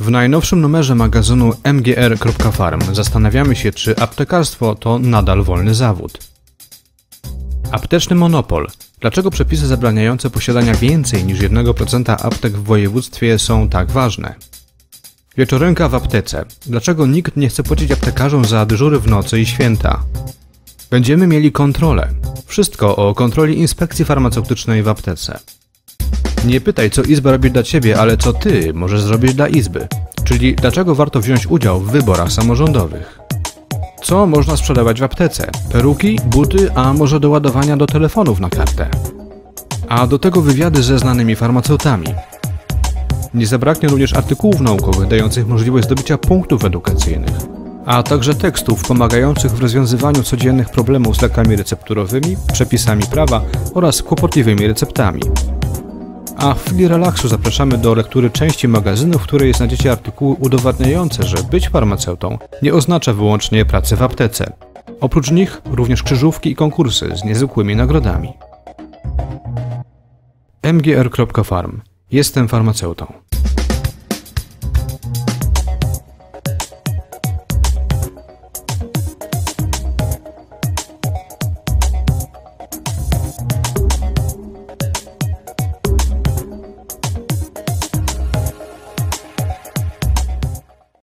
W najnowszym numerze magazynu mgr.farm zastanawiamy się, czy aptekarstwo to nadal wolny zawód. Apteczny monopol. Dlaczego przepisy zabraniające posiadania więcej niż 1% aptek w województwie są tak ważne? Wieczorynka w aptece. Dlaczego nikt nie chce płacić aptekarzom za dyżury w nocy i święta? Będziemy mieli kontrolę. Wszystko o kontroli inspekcji farmaceutycznej w aptece. Nie pytaj, co Izba robi dla Ciebie, ale co Ty możesz zrobić dla Izby. Czyli dlaczego warto wziąć udział w wyborach samorządowych. Co można sprzedawać w aptece? Peruki, buty, a może do ładowania do telefonów na kartę? A do tego wywiady ze znanymi farmaceutami. Nie zabraknie również artykułów naukowych dających możliwość zdobycia punktów edukacyjnych, a także tekstów pomagających w rozwiązywaniu codziennych problemów z lekami recepturowymi, przepisami prawa oraz kłopotliwymi receptami. A w chwili relaksu zapraszamy do lektury części magazynu, w której znajdziecie artykuły udowadniające, że być farmaceutą nie oznacza wyłącznie pracy w aptece. Oprócz nich również krzyżówki i konkursy z niezwykłymi nagrodami. mgr.farm Jestem farmaceutą.